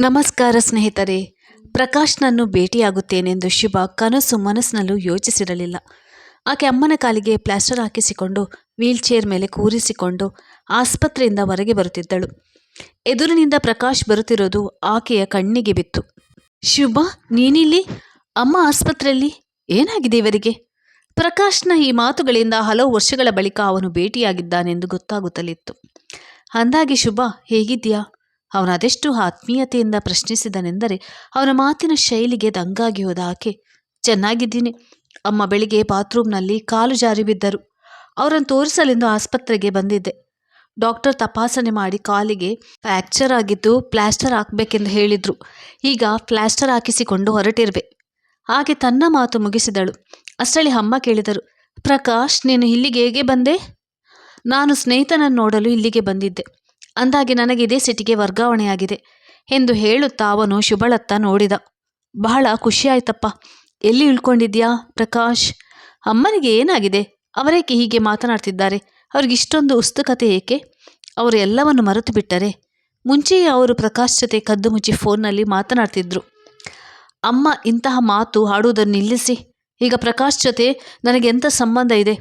ನಮಸ್ಕಾರ ಸ್ನೇಹಿತರೆ. ಪ್ರಕಾಶ್ನನ್ನು ಭೇಟಿಯಾಗುತ್ತೇನೆಂದು ಶುಭ ಕನಸು ಮನಸ್ಸಿನಲ್ಲೂ ಯೋಚಿಸಿರಲಿಲ್ಲ. ಆಕೆ ಅಮ್ಮನ ಕಾಲಿಗೆ ಪ್ಲಾಸ್ಟರ್ ಹಾಕಿಸಿಕೊಂಡು ವೀಲ್ ಚೇರ್ ಮೇಲೆ ಕೂರಿಸಿಕೊಂಡು ಆಸ್ಪತ್ರೆಯಿಂದ ಹೊರಗೆ ಬರುತ್ತಿದ್ದಳು. ಎದುರಿನಿಂದ ಪ್ರಕಾಶ್ ಬರುತ್ತಿರೋದು ಆಕೆಯ ಕಣ್ಣಿಗೆ ಬಿತ್ತು. ಶುಭ, ನೀನಿಲ್ಲಿ? ಅಮ್ಮ ಆಸ್ಪತ್ರೆಯಲ್ಲಿ? ಏನಾಗಿದೆ ಇವರಿಗೆ? ಪ್ರಕಾಶ್ನ ಈ ಮಾತುಗಳಿಂದ ಹಲವು ವರ್ಷಗಳ ಬಳಿಕ ಅವನು ಭೇಟಿಯಾಗಿದ್ದಾನೆಂದು ಗೊತ್ತಾಗುತ್ತಲಿತ್ತು. ಅಂದಾಗಿ ಶುಭ, ಹೇಗಿದ್ದೀಯಾ? ಅವನು ಅದೆಷ್ಟು ಆತ್ಮೀಯತೆಯಿಂದ ಪ್ರಶ್ನಿಸಿದನೆಂದರೆ ಅವನ ಮಾತಿನ ಶೈಲಿಗೆ ದಂಗಾಗಿ ಹೋದ ಆಕೆ, ಚೆನ್ನಾಗಿದ್ದೀನಿ. ಅಮ್ಮ ಬೆಳಿಗ್ಗೆ ಬಾತ್ರೂಮ್ನಲ್ಲಿ ಕಾಲು ಜಾರಿ ಬಿದ್ದರು. ಅವರನ್ನು ತೋರಿಸಲೆಂದು ಆಸ್ಪತ್ರೆಗೆ ಬಂದಿದ್ದೆ. ಡಾಕ್ಟರ್ ತಪಾಸಣೆ ಮಾಡಿ ಕಾಲಿಗೆ ಫ್ರ್ಯಾಕ್ಚರ್ ಆಗಿದ್ದು ಪ್ಲ್ಯಾಸ್ಟರ್ ಹಾಕಬೇಕೆಂದು ಹೇಳಿದರು. ಈಗ ಪ್ಲ್ಯಾಸ್ಟರ್ ಹಾಕಿಸಿಕೊಂಡು ಹೊರಟಿರುವೆ. ಹಾಗೆ ತನ್ನ ಮಾತು ಮುಗಿಸಿದಳು. ಅಷ್ಟರಲ್ಲಿ ಅಮ್ಮ ಕೇಳಿದರು, ಪ್ರಕಾಶ್, ನೀನು ಇಲ್ಲಿಗೆ ಹೇಗೆ ಬಂದೆ? ನಾನು ಸ್ನೇಹಿತನನ್ನು ನೋಡಲು ಇಲ್ಲಿಗೆ ಬಂದಿದ್ದೆ. ಅಂದಾಗೆ ನನಗೆ ಇದೇ ಸಿಟಿಗೆ ವರ್ಗಾವಣೆಯಾಗಿದೆ ಎಂದು ಹೇಳುತ್ತಾ ಅವನು ಶುಭಳತ್ತ ನೋಡಿದ. ಬಹಳ ಖುಷಿಯಾಯ್ತಪ್ಪ. ಎಲ್ಲಿ ಉಳ್ಕೊಂಡಿದ್ಯಾ ಪ್ರಕಾಶ್? ಅಮ್ಮನಿಗೆ ಏನಾಗಿದೆ? ಅವರೇಕೆ ಹೀಗೆ ಮಾತನಾಡ್ತಿದ್ದಾರೆ? ಅವ್ರಿಗೆ ಇಷ್ಟೊಂದು ಉಸ್ತುಕತೆ ಏಕೆ? ಅವರು ಎಲ್ಲವನ್ನು ಮರೆತು ಬಿಟ್ಟರೆ ಮುಂಚೆಯೇ ಅವರು ಪ್ರಕಾಶ್ ಜೊತೆ ಕದ್ದು ಮುಚ್ಚಿ ಫೋನ್ನಲ್ಲಿ ಮಾತನಾಡ್ತಿದ್ರು. ಅಮ್ಮ, ಇಂತಹ ಮಾತು ಹಾಡುವುದನ್ನು ನಿಲ್ಲಿಸಿ. ಈಗ ಪ್ರಕಾಶ್ ಜೊತೆ ನನಗೆ ಎಂಥ ಸಂಬಂಧ ಇದೆ?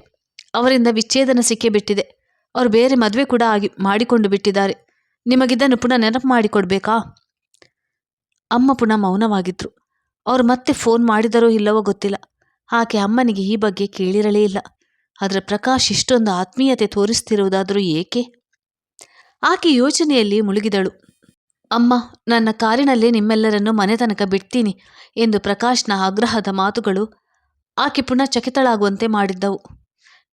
ಅವರಿಂದ ವಿಚ್ಛೇದನ ಸಿಕ್ಕೇ ಬಿಟ್ಟಿದೆ ಅವರು ಬೇರೆ ಮದುವೆ ಕೂಡ ಆಗಿ ಮಾಡಿಕೊಂಡು ಬಿಟ್ಟಿದ್ದಾರೆ. ನಿಮಗಿದ್ದನ್ನು ಪುನಃ ನೆನಪು ಮಾಡಿಕೊಡ್ಬೇಕಾ? ಅಮ್ಮ ಪುನಃ ಮೌನವಾಗಿದ್ರು. ಅವರು ಮತ್ತೆ ಫೋನ್ ಮಾಡಿದರೋ ಇಲ್ಲವೋ ಗೊತ್ತಿಲ್ಲ. ಆಕೆ ಅಮ್ಮನಿಗೆ ಈ ಬಗ್ಗೆ ಕೇಳಿರಲೇ ಇಲ್ಲ. ಆದರೆ ಪ್ರಕಾಶ್ ಇಷ್ಟೊಂದು ಆತ್ಮೀಯತೆ ತೋರಿಸ್ತಿರುವುದಾದರೂ ಏಕೆ? ಆಕೆ ಯೋಚನೆಯಲ್ಲಿ ಮುಳುಗಿದಳು. ಅಮ್ಮ, ನನ್ನ ಕಾರಿನಲ್ಲೇ ನಿಮ್ಮೆಲ್ಲರನ್ನು ಮನೆ ತನಕ ಬಿಡ್ತೀನಿ ಎಂದು ಪ್ರಕಾಶ್ನ ಆಗ್ರಹದ ಮಾತುಗಳು ಆಕೆ ಪುನಃ ಚಕಿತಳಾಗುವಂತೆ ಮಾಡಿದ್ದವು.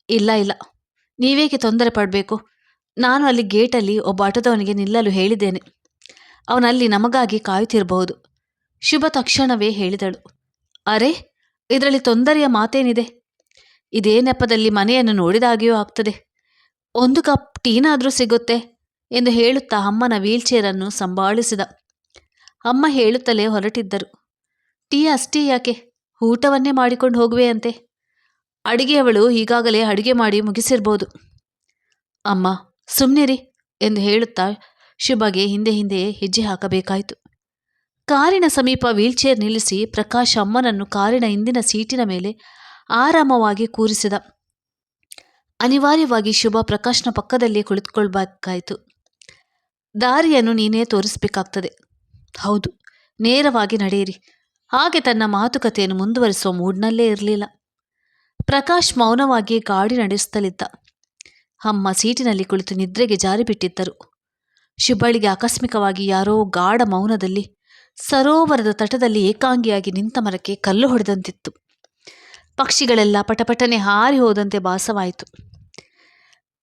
ಇಲ್ಲ ಇಲ್ಲ. ನೀವೇಕೆ ತೊಂದರೆ ಪಡಬೇಕು? ನಾನು ಅಲ್ಲಿ ಗೇಟಲ್ಲಿ ಒಬ್ಬ ಆಟೋದವನಿಗೆ ನಿಲ್ಲಲು ಹೇಳಿದ್ದೇನೆ. ಅವನಲ್ಲಿ ನಮಗಾಗಿ ಕಾಯುತ್ತಿರಬಹುದು. ಶುಭ ತಕ್ಷಣವೇ ಹೇಳಿದಳು. ಅರೆ, ಇದರಲ್ಲಿ ತೊಂದರೆಯ ಮಾತೇನಿದೆ? ಇದೇ ನೆಪದಲ್ಲಿ ಮನೆಯನ್ನು ನೋಡಿದಾಗಿಯೂ ಆಗ್ತದೆ. ಒಂದು ಕಪ್ ಟೀನಾದರೂ ಸಿಗುತ್ತೆ ಎಂದು ಹೇಳುತ್ತಾ ಅಮ್ಮನ ವೀಲ್ಚೇರನ್ನು ಸಂಭಾಳಿಸಿದ. ಅಮ್ಮ ಹೇಳುತ್ತಲೇ ಹೊರಟಿದ್ದರು. ಟೀ ಅಷ್ಟೇ ಯಾಕೆ? ಊಟವನ್ನೇ ಮಾಡಿಕೊಂಡು ಹೋಗುವೆಯಂತೆ. ಅಡಿಗೆಯವಳು ಈಗಾಗಲೇ ಅಡುಗೆ ಮಾಡಿ ಮುಗಿಸಿರ್ಬೋದು. ಅಮ್ಮ ಸುಮ್ಮನಿರಿ ಎಂದು ಹೇಳುತ್ತಾ ಶುಭಗೆ ಹಿಂದೆ ಹಿಂದೆ ಹೆಜ್ಜೆ ಹಾಕಬೇಕಾಯಿತು. ಕಾರಿನ ಸಮೀಪ ವೀಲ್ಚೇರ್ ನಿಲ್ಲಿಸಿ ಪ್ರಕಾಶ್ ಅಮ್ಮನನ್ನು ಕಾರಿನ ಹಿಂದಿನ ಸೀಟಿನ ಮೇಲೆ ಆರಾಮವಾಗಿ ಕೂರಿಸಿದ. ಅನಿವಾರ್ಯವಾಗಿ ಶುಭ ಪ್ರಕಾಶ್ನ ಪಕ್ಕದಲ್ಲೇ ಕುಳಿತುಕೊಳ್ಬೇಕಾಯಿತು. ದಾರಿಯನ್ನು ನೀನೇ ತೋರಿಸಬೇಕಾಗ್ತದೆ. ಹೌದು, ನೇರವಾಗಿ ನಡೆಯಿರಿ. ಹಾಗೆ ತನ್ನ ಮಾತುಕತೆಯನ್ನು ಮುಂದುವರಿಸುವ ಮೂಡ್ನಲ್ಲೇ ಇರಲಿಲ್ಲ. ಪ್ರಕಾಶ್ ಮೌನವಾಗಿ ಗಾಡಿ ನಡೆಸುತ್ತಲಿದ್ದ. ಅಮ್ಮ ಸೀಟಿನಲ್ಲಿ ಕುಳಿತು ನಿದ್ರೆಗೆ ಜಾರಿಬಿಟ್ಟಿದ್ದರು. ಶುಭಳಿಗೆ ಆಕಸ್ಮಿಕವಾಗಿ ಯಾರೋ ಗಾಢ ಮೌನದಲ್ಲಿ, ಸರೋವರದ ತಟದಲ್ಲಿ ಏಕಾಂಗಿಯಾಗಿ ನಿಂತ ಮರಕ್ಕೆ ಕಲ್ಲು ಹೊಡೆದಂತಿತ್ತು. ಪಕ್ಷಿಗಳೆಲ್ಲ ಪಟಪಟನೆ ಹಾರಿ ಹೋದಂತೆ ಭಾಸವಾಯಿತು.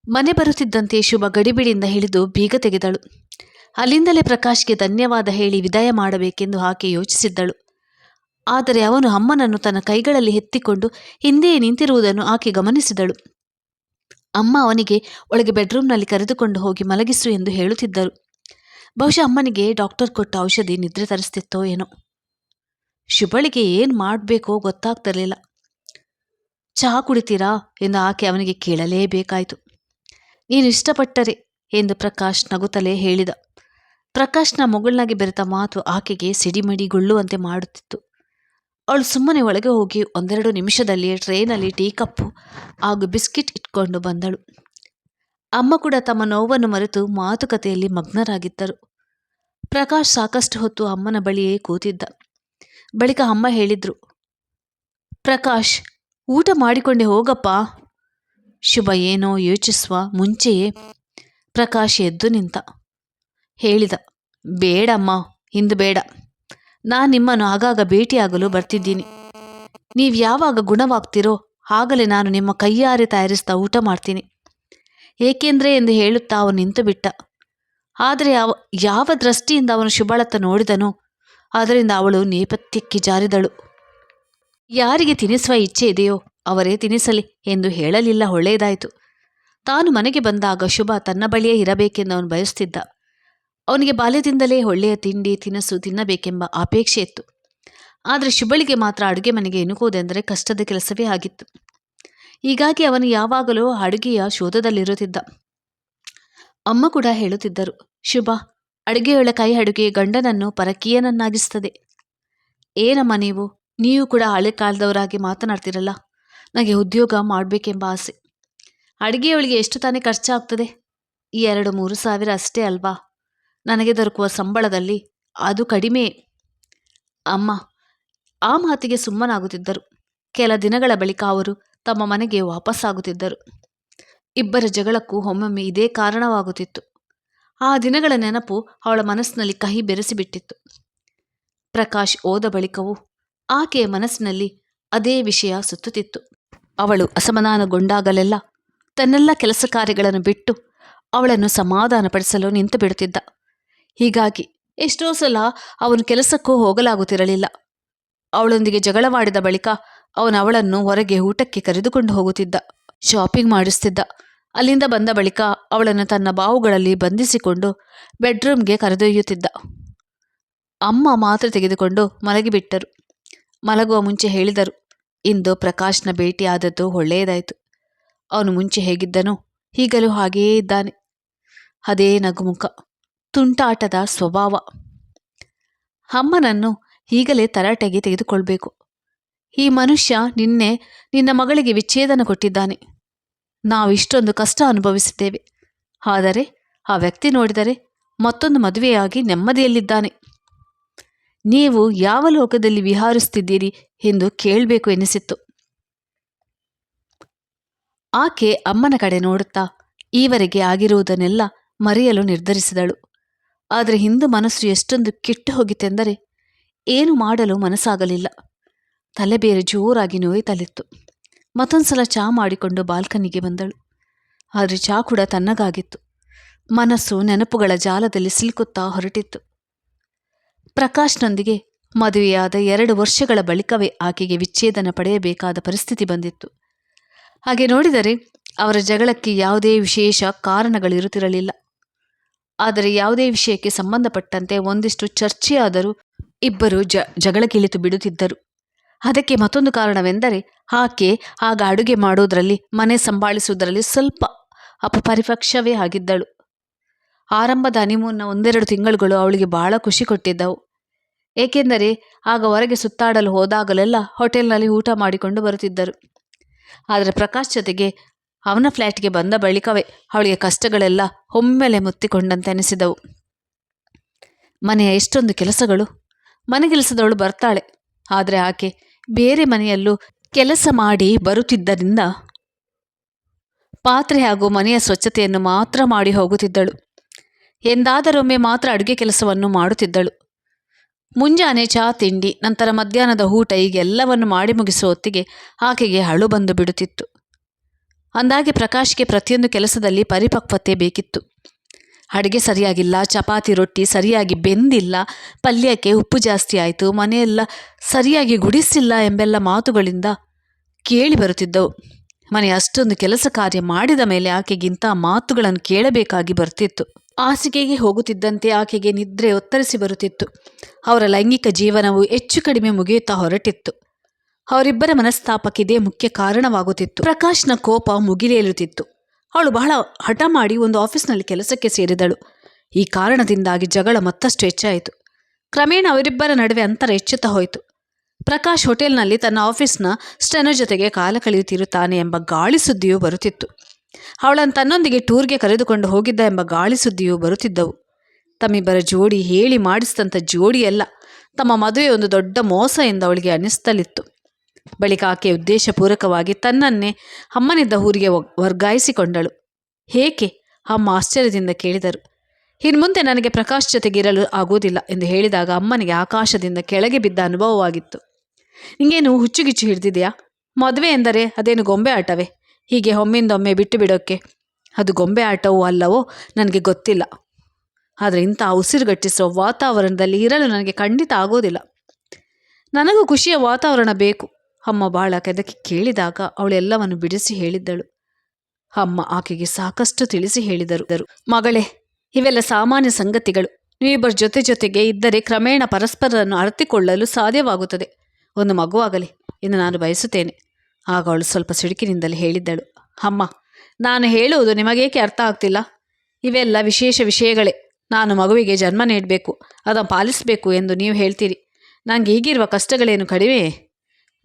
ಮನೆ ಬರುತ್ತಿದ್ದಂತೆ ಶುಭ ಗಡಿಬಿಡಿಯಿಂದ ಹಿಡಿದು ಬೀಗ ತೆಗೆದಳು. ಅಲ್ಲಿಂದಲೇ ಪ್ರಕಾಶ್ಗೆ ಧನ್ಯವಾದ ಹೇಳಿ ವಿದಾಯ ಮಾಡಬೇಕೆಂದು ಆಕೆ ಯೋಚಿಸಿದ್ದಳು. ಆದರೆ ಅವನು ಅಮ್ಮನನ್ನು ತನ್ನ ಕೈಗಳಲ್ಲಿ ಎತ್ತಿಕೊಂಡು ಹಿಂದೆಯೇ ನಿಂತಿರುವುದನ್ನು ಆಕೆ ಗಮನಿಸಿದಳು. ಅಮ್ಮ ಅವನಿಗೆ, ಒಳಗೆ ಬೆಡ್ರೂಮ್ನಲ್ಲಿ ಕರೆದುಕೊಂಡು ಹೋಗಿ ಮಲಗಿಸು ಎಂದು ಹೇಳುತ್ತಿದ್ದರು. ಬಹುಶಃ ಅಮ್ಮನಿಗೆ ಡಾಕ್ಟರ್ ಕೊಟ್ಟ ಔಷಧಿ ನಿದ್ರೆ ತರಿಸ್ತಿತ್ತೋ ಏನೋ. ಶುಭಳಿಗೆ ಏನು ಮಾಡಬೇಕೋ ಗೊತ್ತಾಗ್ತಿರಲಿಲ್ಲ. ಚಹಾ ಕುಡಿತೀರಾ? ಎಂದು ಆಕೆ ಅವನಿಗೆ ಕೇಳಲೇಬೇಕಾಯಿತು. ನೀನು ಇಷ್ಟಪಟ್ಟರೆ, ಎಂದು ಪ್ರಕಾಶ್ ನಗುತ್ತಲೇ ಹೇಳಿದ. ಪ್ರಕಾಶ್ನ ಮುಗುಳ್ನಾಗಿ ಬೆರೆತ ಮಾತು ಆಕೆಗೆ ಸಿಡಿಮಿಡಿಗೊಳ್ಳುವಂತೆ ಮಾಡುತ್ತಿತ್ತು. ಅವಳು ಸುಮ್ಮನೆ ಒಳಗೆ ಹೋಗಿ ಒಂದೆರಡು ನಿಮಿಷದಲ್ಲಿ ಟ್ರೈನಲ್ಲಿ ಟೀ ಕಪ್ಪು ಹಾಗೂ ಬಿಸ್ಕಿಟ್ ಇಟ್ಕೊಂಡು ಬಂದಳು. ಅಮ್ಮ ಕೂಡ ತಮ್ಮ ನೋವನ್ನು ಮರೆತು ಮಾತುಕತೆಯಲ್ಲಿ ಮಗ್ನರಾಗಿದ್ದರು. ಪ್ರಕಾಶ್ ಸಾಕಷ್ಟು ಹೊತ್ತು ಅಮ್ಮನ ಬಳಿಯೇ ಕೂತಿದ್ದ. ಬಳಿಕ ಅಮ್ಮ ಹೇಳಿದ್ರು, ಪ್ರಕಾಶ್, ಊಟ ಮಾಡಿಕೊಂಡೆ ಹೋಗಪ್ಪ. ಶುಭ ಏನೋ ಯೋಚಿಸುವ ಮುಂಚೆಯೇ ಪ್ರಕಾಶ್ ಎದ್ದು ನಿಂತ. ಹೇಳಿದ, ಬೇಡಮ್ಮ, ಇಂದು ಬೇಡ. ನಾನು ನಿಮ್ಮನ್ನು ಆಗಾಗ ಭೇಟಿಯಾಗಲು ಬರ್ತಿದ್ದೀನಿ. ನೀವು ಯಾವಾಗ ಗುಣವಾಗ್ತಿರೋ ಆಗಲೇ ನಾನು ನಿಮ್ಮ ಕೈಯಾರೆ ತಯಾರಿಸ್ತಾ ಊಟ ಮಾಡ್ತೀನಿ. ಏಕೆಂದ್ರೆ ಎಂದು ಹೇಳುತ್ತಾ ಅವನು ನಿಂತು ಬಿಟ್ಟ ಆದರೆ ಅವ, ಯಾವ ದೃಷ್ಟಿಯಿಂದ ಅವನು ಶುಭಳತ್ತ ನೋಡಿದನೋ ಅದರಿಂದ ಅವಳು ನೇಪಥ್ಯಕ್ಕೆ ಜಾರಿದಳು. ಯಾರಿಗೆ ತಿನಿಸುವ ಇಚ್ಛೆ ಇದೆಯೋ ಅವರೇ ತಿನಿಸಲಿ ಎಂದು ಹೇಳಲಿಲ್ಲ, ಒಳ್ಳೆಯದಾಯಿತು. ತಾನು ಮನೆಗೆ ಬಂದಾಗ ಶುಭ ತನ್ನ ಬಳಿಯೇ ಇರಬೇಕೆಂದು ಅವನು ಬಯಸ್ತಿದ್ದ. ಅವನಿಗೆ ಬಾಲ್ಯದಿಂದಲೇ ಒಳ್ಳೆಯ ತಿಂಡಿ, ತಿನಸು, ತಿನ್ನಬೇಕೆಂಬ ಅಪೇಕ್ಷೆ ಇತ್ತು. ಆದರೆ ಶುಭಳಿಗೆ ಮಾತ್ರ ಅಡುಗೆ ಮನೆಗೆ ಎನುಕುವುದೆಂದರೆ ಕಷ್ಟದ ಕೆಲಸವೇ ಆಗಿತ್ತು. ಹೀಗಾಗಿ ಅವನು ಯಾವಾಗಲೂ ಅಡುಗೆಯ ಶೋಧದಲ್ಲಿರುತ್ತಿದ್ದ. ಅಮ್ಮ ಕೂಡ ಹೇಳುತ್ತಿದ್ದರು ಶುಭ ಅಡುಗೆಯೊಳ ಕೈ ಅಡುಗೆ ಗಂಡನನ್ನು ಪರಕೀಯನನ್ನಾಗಿಸ್ತದೆ ಏನಮ್ಮ ನೀವು? ನೀವು ಕೂಡ ಹಳೆ ಕಾಲದವರಾಗಿ ಮಾತನಾಡ್ತಿರಲ್ಲ. ನನಗೆ ಉದ್ಯೋಗ ಮಾಡಬೇಕೆಂಬ ಆಸೆ. ಅಡುಗೆಯೊಳಗೆ ಎಷ್ಟು ತಾನೇ ಖರ್ಚಾಗ್ತದೆ? ಈ ಎರಡು ಮೂರು ಸಾವಿರ ಅಷ್ಟೇ ಅಲ್ವಾ? ನನಗೆ ದೊರಕುವ ಸಂಬಳದಲ್ಲಿ ಅದು ಕಡಿಮೆ. ಅಮ್ಮ, ಆ ಮಾತಿಗೆ ಸುಮ್ಮನಾಗುತ್ತಿದ್ದರು. ಕೆಲ ದಿನಗಳ ಬಳಿಕ ಅವರು ತಮ್ಮ ಮನೆಗೆ ವಾಪಸ್ಸಾಗುತ್ತಿದ್ದರು. ಇಬ್ಬರ ಜಗಳಕ್ಕೂ ಒಮ್ಮೊಮ್ಮೆ ಇದೇ ಕಾರಣವಾಗುತ್ತಿತ್ತು. ಆ ದಿನಗಳ ನೆನಪು ಅವಳ ಮನಸ್ಸಿನಲ್ಲಿ ಕಹಿ ಬೆರೆಸಿಬಿಟ್ಟಿತ್ತು. ಪ್ರಕಾಶ್ ಓದ ಬಳಿಕವೂ ಆಕೆಯ ಮನಸ್ಸಿನಲ್ಲಿ ಅದೇ ವಿಷಯ ಸುತ್ತುತ್ತಿತ್ತು. ಅವಳು ಅಸಮಾಧಾನಗೊಂಡಾಗಲೆಲ್ಲ ತನ್ನೆಲ್ಲ ಕೆಲಸ ಕಾರ್ಯಗಳನ್ನು ಬಿಟ್ಟು ಅವಳನ್ನು ಸಮಾಧಾನಪಡಿಸಲು ನಿಂತು ಬಿಡುತ್ತಿದ್ದ ಹೀಗಾಗಿ ಎಷ್ಟೋ ಸಲ ಅವನು ಕೆಲಸಕ್ಕೂ ಹೋಗಲಾಗುತ್ತಿರಲಿಲ್ಲ. ಅವಳೊಂದಿಗೆ ಜಗಳವಾಡಿದ ಬಳಿಕ ಅವನು ಅವಳನ್ನು ಹೊರಗೆ ಊಟಕ್ಕೆ ಕರೆದುಕೊಂಡು ಹೋಗುತ್ತಿದ್ದ, ಶಾಪಿಂಗ್ ಮಾಡಿಸ್ತಿದ್ದ. ಅಲ್ಲಿಂದ ಬಂದ ಬಳಿಕ ಅವಳನ್ನು ತನ್ನ ಬಾವುಗಳಲ್ಲಿ ಬಂಧಿಸಿಕೊಂಡು ಬೆಡ್ರೂಮ್ಗೆ ಕರೆದೊಯ್ಯುತ್ತಿದ್ದ. ಅಮ್ಮ ಮಾತ್ರ ತೆಗೆದುಕೊಂಡು ಮಲಗಿಬಿಟ್ಟರು ಮಲಗುವ ಮುಂಚೆ ಹೇಳಿದರು, ಇಂದು ಪ್ರಕಾಶ್ನ ಭೇಟಿಯಾದದ್ದು ಒಳ್ಳೆಯದಾಯಿತು. ಅವನು ಮುಂಚೆ ಹೇಗಿದ್ದನೋ ಈಗಲೂ ಹಾಗೆಯೇ ಇದ್ದಾನೆ. ಅದೇ ನಗುಮುಖ. ತುಂಟಾಟದ ಸ್ವಭಾವ. ಅಮ್ಮನನ್ನು ಈಗಲೇ ತರಾಟೆಗೆ ತೆಗೆದುಕೊಳ್ಬೇಕು. ಈ ಮನುಷ್ಯ ನಿನ್ನೆ ನಿನ್ನ ಮಗಳಿಗೆ ವಿಚ್ಛೇದನ ಕೊಟ್ಟಿದ್ದಾನೆ. ನಾವು ಇಷ್ಟೊಂದು ಕಷ್ಟ ಅನುಭವಿಸಿದ್ದೇವೆ. ಆದರೆ ಆ ವ್ಯಕ್ತಿ ನೋಡಿದರೆ ಮತ್ತೊಂದು ಮದುವೆಯಾಗಿ ನೆಮ್ಮದಿಯಲ್ಲಿದ್ದಾನೆ. ನೀವು ಯಾವ ಲೋಕದಲ್ಲಿ ವಿಹಾರಿಸುತ್ತಿದ್ದೀರಿ ಎಂದು ಕೇಳಬೇಕು ಎನಿಸಿತ್ತು. ಆಕೆ ಅಮ್ಮನ ಕಡೆ ನೋಡುತ್ತಾ ಈವರೆಗೆ ಆಗಿರುವುದನ್ನೆಲ್ಲ ಮರೆಯಲು ನಿರ್ಧರಿಸಿದಳು. ಆದರೆ ಹಿಂದೂ ಮನಸ್ಸು ಎಷ್ಟೊಂದು ಕೆಟ್ಟು ಹೋಗಿತೆಂದರೆ ಏನು ಮಾಡಲು ಮನಸ್ಸಾಗಲಿಲ್ಲ. ತಲೆ ಬೇರೆ ಜೋರಾಗಿ ನೋಯ್ತಲಿತ್ತು. ಮತ್ತೊಂದು ಸಲ ಚಾ ಮಾಡಿಕೊಂಡು ಬಾಲ್ಕನಿಗೆ ಬಂದಳು. ಆದರೆ ಚಾ ಕೂಡ ತನ್ನಗಾಗಿತ್ತು. ಮನಸ್ಸು ನೆನಪುಗಳ ಜಾಲದಲ್ಲಿ ಸಿಲುಕುತ್ತಾ ಹೊರಟಿತ್ತು. ಪ್ರಕಾಶ್ನೊಂದಿಗೆ ಮದುವೆಯಾದ ಎರಡು ವರ್ಷಗಳ ಬಳಿಕವೇ ಆಕೆಗೆ ವಿಚ್ಛೇದನ ಪಡೆಯಬೇಕಾದ ಪರಿಸ್ಥಿತಿ ಬಂದಿತ್ತು. ಹಾಗೆ ನೋಡಿದರೆ ಅವರ ಜಗಳಕ್ಕೆ ಯಾವುದೇ ವಿಶೇಷ ಕಾರಣಗಳಿರುತ್ತಿರಲಿಲ್ಲ. ಆದರೆ ಯಾವುದೇ ವಿಷಯಕ್ಕೆ ಸಂಬಂಧಪಟ್ಟಂತೆ ಒಂದಿಷ್ಟು ಚರ್ಚೆಯಾದರೂ ಇಬ್ಬರು ಜ ಜಗಳಕ್ಕಿಳಿತು ಬಿಡುತ್ತಿದ್ದರು. ಅದಕ್ಕೆ ಮತ್ತೊಂದು ಕಾರಣವೆಂದರೆ ಆಕೆ ಆಗ ಅಡುಗೆ ಮಾಡುವುದರಲ್ಲಿ ಮನೆ ಸಂಭಾಳಿಸುವುದರಲ್ಲಿ ಸ್ವಲ್ಪ ಅಪಪರಿಪಕ್ಷವೇ ಆಗಿದ್ದಳು. ಆರಂಭದ ಹನಿಮೂನ್ನ ಒಂದೆರಡು ತಿಂಗಳುಗಳು ಅವಳಿಗೆ ಬಹಳ ಖುಷಿ ಕೊಟ್ಟಿದ್ದವು. ಏಕೆಂದರೆ ಆಗ ಹೊರಗೆ ಸುತ್ತಾಡಲು ಹೋದಾಗಲೆಲ್ಲ ಹೋಟೆಲ್ನಲ್ಲಿ ಊಟ ಮಾಡಿಕೊಂಡು ಬರುತ್ತಿದ್ದರು. ಆದರೆ ಪ್ರಕಾಶ್ ಜೊತೆಗೆ ಅವನ ಫ್ಲ್ಯಾಟ್ಗೆ ಬಂದ ಬಳಿಕವೇ ಅವಳಿಗೆ ಕಷ್ಟಗಳೆಲ್ಲ ಒಮ್ಮೆಲೆ ಮುತ್ತಿಕೊಂಡಂತೆ ಅನಿಸಿದವು. ಮನೆಯ ಎಷ್ಟೊಂದು ಕೆಲಸಗಳು. ಮನೆಗೆಲಸದವಳು ಬರ್ತಾಳೆ. ಆದರೆ ಆಕೆ ಬೇರೆ ಮನೆಯಲ್ಲೂ ಕೆಲಸ ಮಾಡಿ ಬರುತ್ತಿದ್ದರಿಂದ ಪಾತ್ರೆ ಹಾಗೂ ಮನೆಯ ಸ್ವಚ್ಛತೆಯನ್ನು ಮಾತ್ರ ಮಾಡಿ ಹೋಗುತ್ತಿದ್ದಳು. ಎಂದಾದರೊಮ್ಮೆ ಮಾತ್ರ ಅಡುಗೆ ಕೆಲಸವನ್ನು ಮಾಡುತ್ತಿದ್ದಳು. ಮುಂಜಾನೆ ಚಹಾ ತಿಂಡಿ, ನಂತರ ಮಧ್ಯಾಹ್ನದ ಊಟ ಹೀಗೆಲ್ಲವನ್ನು ಮಾಡಿ ಮುಗಿಸುವ ಹೊತ್ತಿಗೆ ಆಕೆಗೆ ಅಳು ಬಂದು ಬಿಡುತ್ತಿತ್ತು. ಅಂದಾಗೆ ಪ್ರಕಾಶ್ಗೆ ಪ್ರತಿಯೊಂದು ಕೆಲಸದಲ್ಲಿ ಪರಿಪಕ್ವತೆ ಬೇಕಿತ್ತು. ಅಡುಗೆ ಸರಿಯಾಗಿಲ್ಲ, ಚಪಾತಿ ರೊಟ್ಟಿ ಸರಿಯಾಗಿ ಬೆಂದಿಲ್ಲ, ಪಲ್ಯಕ್ಕೆ ಉಪ್ಪು ಜಾಸ್ತಿ ಆಯಿತು, ಮನೆಯೆಲ್ಲ ಸರಿಯಾಗಿ ಗುಡಿಸಿಲ್ಲ ಎಂಬೆಲ್ಲ ಮಾತುಗಳಿಂದ ಕೇಳಿ ಬರುತ್ತಿದ್ದವು. ಮನೆ ಅಷ್ಟೊಂದು ಕೆಲಸ ಕಾರ್ಯ ಮಾಡಿದ ಮೇಲೆ ಆಕೆಗಿಂತ ಮಾತುಗಳನ್ನು ಕೇಳಬೇಕಾಗಿ ಬರ್ತಿತ್ತು. ಹಾಸಿಗೆಗೆ ಹೋಗುತ್ತಿದ್ದಂತೆ ಆಕೆಗೆ ನಿದ್ರೆ ಒತ್ತರಿಸಿ ಬರುತ್ತಿತ್ತು. ಅವರ ಲೈಂಗಿಕ ಜೀವನವು ಹೆಚ್ಚು ಕಡಿಮೆ ಮುಗಿಯುತ್ತಾ ಹೊರಟಿತ್ತು. ಅವರಿಬ್ಬರ ಮನಸ್ತಾಪಕ್ಕಿದೆ ಮುಖ್ಯ ಕಾರಣವಾಗುತ್ತಿತ್ತು. ಪ್ರಕಾಶ್ನ ಕೋಪ ಮುಗಿಲೇಳುತ್ತಿತ್ತು. ಅವಳು ಬಹಳ ಹಠ ಮಾಡಿ ಒಂದು ಆಫೀಸ್ನಲ್ಲಿ ಕೆಲಸಕ್ಕೆ ಸೇರಿದಳು. ಈ ಕಾರಣದಿಂದಾಗಿ ಜಗಳ ಮತ್ತಷ್ಟು ಹೆಚ್ಚಾಯಿತು. ಕ್ರಮೇಣ ಅವರಿಬ್ಬರ ನಡುವೆ ಅಂತರ ಹೆಚ್ಚುತ್ತಾ ಹೋಯಿತು. ಪ್ರಕಾಶ್ ಹೋಟೆಲ್ನಲ್ಲಿ ತನ್ನ ಆಫೀಸ್ನ ಸ್ಟೆನೋ ಜೊತೆಗೆ ಕಾಲ ಕಳೆಯುತ್ತಿರುತ್ತಾನೆ ಎಂಬ ಗಾಳಿ ಸುದ್ದಿಯೂ ಬರುತ್ತಿತ್ತು. ಅವಳನ್ನು ತನ್ನೊಂದಿಗೆ ಟೂರ್ಗೆ ಕರೆದುಕೊಂಡು ಹೋಗಿದ್ದ ಎಂಬ ಗಾಳಿ ಸುದ್ದಿಯೂ ಬರುತ್ತಿದ್ದವು. ತಮ್ಮಿಬ್ಬರ ಜೋಡಿ ಹೇಳಿ ಮಾಡಿಸಿದಂಥ ಜೋಡಿಯಲ್ಲ ತಮ್ಮ ಮದುವೆ ಒಂದು ದೊಡ್ಡ ಮೋಸ ಎಂದು ಅವಳಿಗೆ ಅನ್ನಿಸ್ತಲಿತ್ತು ಬಳಿಕ ಆಕೆ ಉದ್ದೇಶಪೂರ್ವಕವಾಗಿ ತನ್ನನ್ನೇ ಅಮ್ಮನಿದ್ದ ಊರಿಗೆ ವರ್ಗಾಯಿಸಿಕೊಂಡಳು. ಏಕೆ ಅಮ್ಮ ಆಶ್ಚರ್ಯದಿಂದ ಕೇಳಿದರು. ಇನ್ನು ಮುಂದೆ ನನಗೆ ಪ್ರಕಾಶ್ ಜೊತೆಗಿರಲು ಆಗೋದಿಲ್ಲ ಎಂದು ಹೇಳಿದಾಗ ಅಮ್ಮನಿಗೆ ಆಕಾಶದಿಂದ ಕೆಳಗೆ ಬಿದ್ದ ಅನುಭವವಾಗಿತ್ತು. ನಿಂಗೇನು ಹುಚ್ಚುಗಿಚ್ಚು ಹಿಡಿದಿದೆಯಾ? ಮದುವೆ ಎಂದರೆ ಅದೇನು ಗೊಂಬೆ ಆಟವೇ? ಹೀಗೆ ಒಮ್ಮಿಂದೊಮ್ಮೆ ಬಿಟ್ಟು ಬಿಡೋಕ್ಕೆ ಅದು ಗೊಂಬೆ ಆಟವೋ ಅಲ್ಲವೋ ನನಗೆ ಗೊತ್ತಿಲ್ಲ. ಆದರೆ ಇಂಥ ಉಸಿರುಗಟ್ಟಿಸುವ ವಾತಾವರಣದಲ್ಲಿ ಇರಲು ನನಗೆ ಖಂಡಿತ ಆಗೋದಿಲ್ಲ ನನಗೂ ಖುಷಿಯ ವಾತಾವರಣ ಬೇಕು. ಅಮ್ಮ ಬಾಳ ಕೆದಕಿ ಕೇಳಿದಾಗ ಅವಳೆಲ್ಲವನ್ನು ಬಿಡಿಸಿ ಹೇಳಿದ್ದಳು. ಅಮ್ಮ ಆಕೆಗೆ ಸಾಕಷ್ಟು ತಿಳಿಸಿ ಹೇಳಿದರು. ಮಗಳೇ, ಇವೆಲ್ಲ ಸಾಮಾನ್ಯ ಸಂಗತಿಗಳು. ನೀವಿಬ್ಬರ ಜೊತೆ ಜೊತೆಗೆ ಇದ್ದರೆ ಕ್ರಮೇಣ ಪರಸ್ಪರರನ್ನು ಅರ್ಥಿಕೊಳ್ಳಲು ಸಾಧ್ಯವಾಗುತ್ತದೆ. ಒಂದು ಮಗುವಾಗಲಿ ಎಂದು ನಾನು ಬಯಸುತ್ತೇನೆ. ಆಗ ಅವಳು ಸ್ವಲ್ಪ ಸಿಡುಕಿನಿಂದಲೇ ಹೇಳಿದ್ದಳು. ಅಮ್ಮ, ನಾನು ಹೇಳುವುದು ನಿಮಗೇಕೆ ಅರ್ಥ ಆಗ್ತಿಲ್ಲ? ಇವೆಲ್ಲ ವಿಶೇಷ ವಿಷಯಗಳೇ. ನಾನು ಮಗುವಿಗೆ ಜನ್ಮ ನೀಡಬೇಕು, ಅದನ್ನು ಪಾಲಿಸಬೇಕು ಎಂದು ನೀವು ಹೇಳ್ತೀರಿ. ನನಗೆ ಈಗಿರುವ ಕಷ್ಟಗಳೇನು ಕಡಿಮೆ?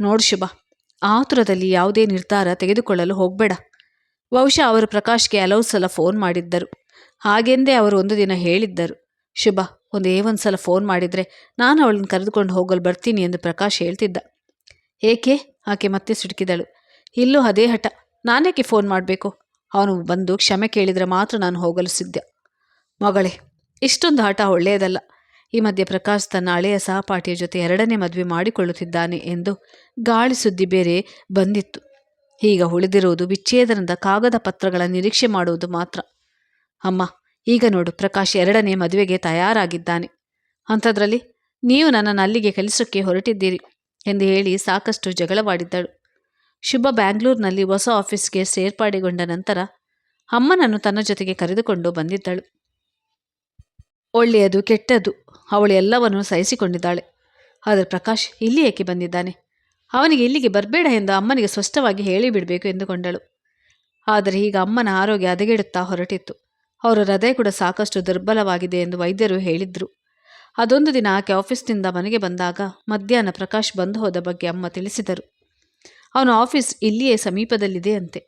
ನೋಡು ಶುಭ ಆತುರದಲ್ಲಿ ಯಾವುದೇ ನಿರ್ಧಾರ ತೆಗೆದುಕೊಳ್ಳಲು ಹೋಗಬೇಡ. ಬಹುಶಃ ಅವರು ಪ್ರಕಾಶ್ಗೆ ಹಲವು ಸಲ ಫೋನ್ ಮಾಡಿದ್ದರು. ಹಾಗೆಂದೇ ಅವರು ಒಂದು ದಿನ ಹೇಳಿದ್ದರು, ಶುಭ, ಒಂದೇ ಒಂದು ಸಲ ಫೋನ್ ಮಾಡಿದರೆ ನಾನು ಅವಳನ್ನು ಕರೆದುಕೊಂಡು ಹೋಗಲು ಬರ್ತೀನಿ ಎಂದು ಪ್ರಕಾಶ್ ಹೇಳ್ತಿದ್ದ. ಏಕೆ? ಆಕೆ ಮತ್ತೆ ಸುಡುಕಿದಳು. ಇಲ್ಲೂ ಅದೇ ಹಠ ನಾನೇಕೆ ಫೋನ್ ಮಾಡಬೇಕು? ಅವನು ಬಂದು ಕ್ಷಮೆ ಕೇಳಿದರೆ ಮಾತ್ರ ನಾನು ಹೋಗಲು ಸಿದ್ಧ. ಮಗಳೇ, ಇಷ್ಟೊಂದು ಹಠ ಒಳ್ಳೆಯದಲ್ಲ. ಈ ಮಧ್ಯೆ ಪ್ರಕಾಶ್ ತನ್ನ ಹಳೆಯ ಸಹಪಾಠಿಯ ಜೊತೆ ಎರಡನೇ ಮದುವೆ ಮಾಡಿಕೊಳ್ಳುತ್ತಿದ್ದಾನೆ ಎಂದು ಗಾಳಿ ಸುದ್ದಿ ಬೇರೆ ಬಂದಿತ್ತು. ಈಗ ಉಳಿದಿರುವುದು ವಿಚ್ಛೇದನದ ಕಾಗದ ಪತ್ರಗಳ ನಿರೀಕ್ಷೆ ಮಾಡುವುದು ಮಾತ್ರ. ಅಮ್ಮ, ಈಗ ನೋಡು, ಪ್ರಕಾಶ್ ಎರಡನೇ ಮದುವೆಗೆ ತಯಾರಾಗಿದ್ದಾನೆ. ಅಂಥದ್ರಲ್ಲಿ ನೀವು ನನ್ನನ್ನು ಅಲ್ಲಿಗೆ ಕಲಿಸೋಕ್ಕೆ ಹೊರಟಿದ್ದೀರಿ ಎಂದು ಹೇಳಿ ಸಾಕಷ್ಟು ಜಗಳವಾಡಿದ್ದಳು. ಶುಭ ಬ್ಯಾಂಗ್ಳೂರಿನಲ್ಲಿ ಹೊಸ ಆಫೀಸ್ಗೆ ಸೇರ್ಪಡೆಗೊಂಡ ನಂತರ ಅಮ್ಮನನ್ನು ತನ್ನ ಜೊತೆಗೆ ಕರೆದುಕೊಂಡು ಬಂದಿದ್ದಳು. ಒಳ್ಳೆಯದು ಕೆಟ್ಟದ್ದು ಅವಳು ಎಲ್ಲವನ್ನೂ ಸಹಿಸಿಕೊಂಡಿದ್ದಾಳೆ. ಆದರೆ ಪ್ರಕಾಶ್ ಇಲ್ಲಿ ಏಕೆ ಬಂದಿದ್ದಾನೆ? ಅವನಿಗೆ ಇಲ್ಲಿಗೆ ಬರಬೇಡ ಎಂದು ಅಮ್ಮನಿಗೆ ಸ್ಪಷ್ಟವಾಗಿ ಹೇಳಿಬಿಡಬೇಕು ಎಂದುಕೊಂಡಳು. ಆದರೆ ಈಗ ಅಮ್ಮನ ಆರೋಗ್ಯ ಹದಗೆಡುತ್ತಾ ಹೊರಟಿತ್ತು. ಅವರ ಹೃದಯ ಕೂಡ ಸಾಕಷ್ಟು ದುರ್ಬಲವಾಗಿದೆ ಎಂದು ವೈದ್ಯರು ಹೇಳಿದ್ರು. ಅದೊಂದು ದಿನ ಆಕೆ ಆಫೀಸ್ನಿಂದ ಮನೆಗೆ ಬಂದಾಗ ಮಧ್ಯಾಹ್ನ ಪ್ರಕಾಶ್ ಬಂದು ಹೋದ ಬಗ್ಗೆ ಅಮ್ಮ ತಿಳಿಸಿದರು. ಅವನ ಆಫೀಸ್ ಇಲ್ಲಿಯೇ ಸಮೀಪದಲ್ಲಿದೆ ಅಂತೆ.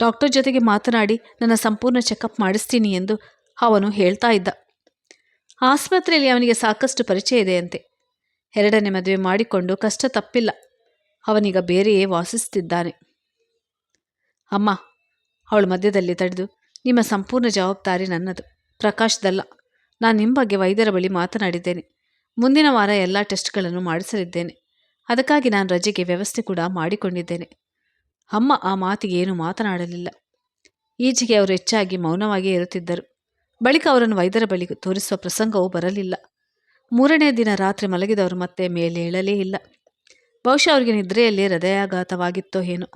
ಡಾಕ್ಟರ್ ಜೊತೆಗೆ ಮಾತನಾಡಿ ನನ್ನ ಸಂಪೂರ್ಣ ಚೆಕಪ್ ಮಾಡಿಸ್ತೀನಿ ಎಂದು ಅವನು ಹೇಳ್ತಾ ಇದ್ದ. ಆಸ್ಪತ್ರೆಯಲ್ಲಿ ಅವನಿಗೆ ಸಾಕಷ್ಟು ಪರಿಚಯ ಇದೆಯಂತೆ ಎರಡನೇ ಮದುವೆ ಮಾಡಿಕೊಂಡು ಕಷ್ಟ ತಪ್ಪಿಲ್ಲ. ಅವನೀಗ ಬೇರೆಯೇ ವಾಸಿಸುತ್ತಿದ್ದಾನೆ ಅಮ್ಮ, ಅವಳು ಮಧ್ಯದಲ್ಲಿ ತಡೆದು, ನಿಮ್ಮ ಸಂಪೂರ್ಣ ಜವಾಬ್ದಾರಿ ನನ್ನದು. ಪ್ರಕಾಶ್ದಲ್ಲ ನಾನು ನಿಮ್ಮ ಬಗ್ಗೆ ವೈದ್ಯರ ಬಳಿ ಮಾತನಾಡಿದ್ದೇನೆ. ಮುಂದಿನ ವಾರ ಎಲ್ಲ ಟೆಸ್ಟ್ಗಳನ್ನು ಮಾಡಿಸಲಿದ್ದೇನೆ. ಅದಕ್ಕಾಗಿ ನಾನು ರಜೆಗೆ ವ್ಯವಸ್ಥೆ ಕೂಡ ಮಾಡಿಕೊಂಡಿದ್ದೇನೆ. ಅಮ್ಮ ಆ ಮಾತಿಗೆ ಏನು ಮಾತನಾಡಲಿಲ್ಲ. ಈಚೆಗೆ ಅವರು ಹೆಚ್ಚಾಗಿ ಮೌನವಾಗಿಯೇ ಇರುತ್ತಿದ್ದರು. ಬಳಿಕ ಅವರನ್ನು ವೈದ್ಯರ ಬಳಿಗೆ ತೋರಿಸುವ ಪ್ರಸಂಗವೂ ಬರಲಿಲ್ಲ. ಮೂರನೇ ದಿನ ರಾತ್ರಿ ಮಲಗಿದವರು ಮತ್ತೆ ಮೇಲೆ ಏಳಲೇ ಇಲ್ಲ. ಬಹುಶಃ ಅವರಿಗೆ ನಿದ್ರೆಯಲ್ಲಿ ಹೃದಯಾಘಾತವಾಗಿತ್ತೋ ಏನೋ.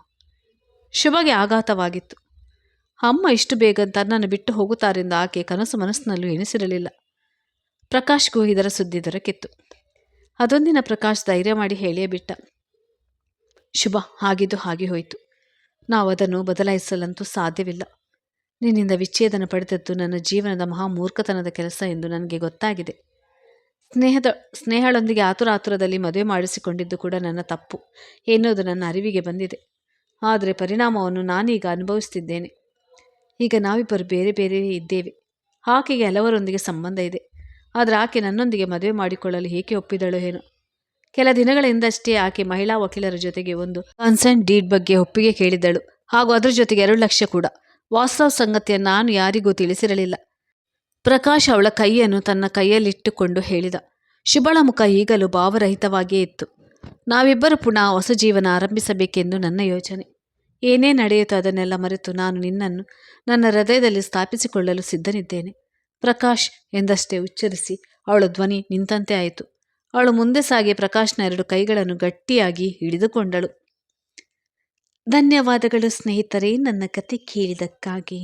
ಶುಭಗೆ ಆಘಾತವಾಗಿತ್ತು. ಅಮ್ಮ ಇಷ್ಟು ಬೇಗ ತನ್ನನ್ನು ಬಿಟ್ಟು ಹೋಗುತ್ತಾರೆಂದು ಆಕೆ ಕನಸು ಮನಸ್ಸಿನಲ್ಲೂ ಎಣಿಸಿರಲಿಲ್ಲ ಪ್ರಕಾಶ್ಗೂ ಇದರ ಸುದ್ದಿ ದೊರಕಿತ್ತು. ಅದೊಂದಿನ ಪ್ರಕಾಶ್ ಧೈರ್ಯ ಮಾಡಿ ಹೇಳಿಯೇ ಬಿಟ್ಟ. ಶುಭ ಆಗಿದ್ದು ಹಾಗೆ ಹೋಯಿತು. ನಾವು ಅದನ್ನು ಬದಲಾಯಿಸಲಂತೂ ಸಾಧ್ಯವಿಲ್ಲ. ನಿನ್ನಿಂದ ವಿಚ್ಛೇದನ ಪಡೆದದ್ದು ನನ್ನ ಜೀವನದ ಮಹಾ ಮೂರ್ಖತನದ ಕೆಲಸ ಎಂದು ನನಗೆ ಗೊತ್ತಾಗಿದೆ. ಸ್ನೇಹದ, ಸ್ನೇಹಳೊಂದಿಗೆ ಆತುರ ಆತುರದಲ್ಲಿ ಮದುವೆ ಮಾಡಿಸಿಕೊಂಡಿದ್ದು ಕೂಡ ನನ್ನ ತಪ್ಪು ಎನ್ನುವುದು ನನ್ನ ಅರಿವಿಗೆ ಬಂದಿದೆ. ಆದರೆ ಪರಿಣಾಮವನ್ನು ನಾನೀಗ ಅನುಭವಿಸ್ತಿದ್ದೇನೆ. ಈಗ ನಾವಿಬ್ಬರು ಬೇರೆ ಬೇರೆ ಇದ್ದೇವೆ. ಆಕೆಗೆ ಹಲವರೊಂದಿಗೆ ಸಂಬಂಧ ಇದೆ. ಆದರೆ ಆಕೆ ನನ್ನೊಂದಿಗೆ ಮದುವೆ ಮಾಡಿಕೊಳ್ಳಲು ಏಕೆ ಒಪ್ಪಿದಳು ಏನೋ. ಕೆಲ ದಿನಗಳಿಂದಷ್ಟೇ ಆಕೆ ಮಹಿಳಾ ವಕೀಲರ ಜೊತೆಗೆ ಒಂದು ಕನ್ಸರ್ನ್ ಡೀಡ್ ಬಗ್ಗೆ ಒಪ್ಪಿಗೆ ಕೇಳಿದ್ದಳು. ಹಾಗೂ ಅದರ ಜೊತೆಗೆ ಎರಡು ಲಕ್ಷ ಕೂಡ. ವಾಸ್ತವ ಸಂಗತಿಯನ್ನು ನಾನು ಯಾರಿಗೂ ತಿಳಿಸಿರಲಿಲ್ಲ. ಪ್ರಕಾಶ್ ಅವಳ ಕೈಯನ್ನು ತನ್ನ ಕೈಯಲ್ಲಿಟ್ಟುಕೊಂಡು ಹೇಳಿದ. ಶುಭಳ ಮುಖ ಈಗಲೂ ಭಾವರಹಿತವಾಗಿಯೇ ಇತ್ತು. ನಾವಿಬ್ಬರು ಪುನಃ ಹೊಸ ಜೀವನ ಆರಂಭಿಸಬೇಕೆಂದು ನನ್ನ ಯೋಚನೆ. ಏನೇ ನಡೆಯುತ್ತೋ ಅದನ್ನೆಲ್ಲ ಮರೆತು ನಾನು ನಿನ್ನನ್ನು ನನ್ನ ಹೃದಯದಲ್ಲಿ ಸ್ಥಾಪಿಸಿಕೊಳ್ಳಲು ಸಿದ್ಧನಿದ್ದೇನೆ. ಪ್ರಕಾಶ್ ಎಂದಷ್ಟೇ ಉಚ್ಚರಿಸಿ ಅವಳ ಧ್ವನಿ ನಿಂತಂತೆ ಆಯಿತು. ಅವಳು ಮುಂದೆ ಸಾಗಿ ಪ್ರಕಾಶ್ನ ಎರಡು ಕೈಗಳನ್ನು ಗಟ್ಟಿಯಾಗಿ ಹಿಡಿದುಕೊಂಡಳು. ಧನ್ಯವಾದಗಳು ಸ್ನೇಹಿತರೆ ನನ್ನ ಕತೆ ಕೇಳಿದಕ್ಕಾಗಿ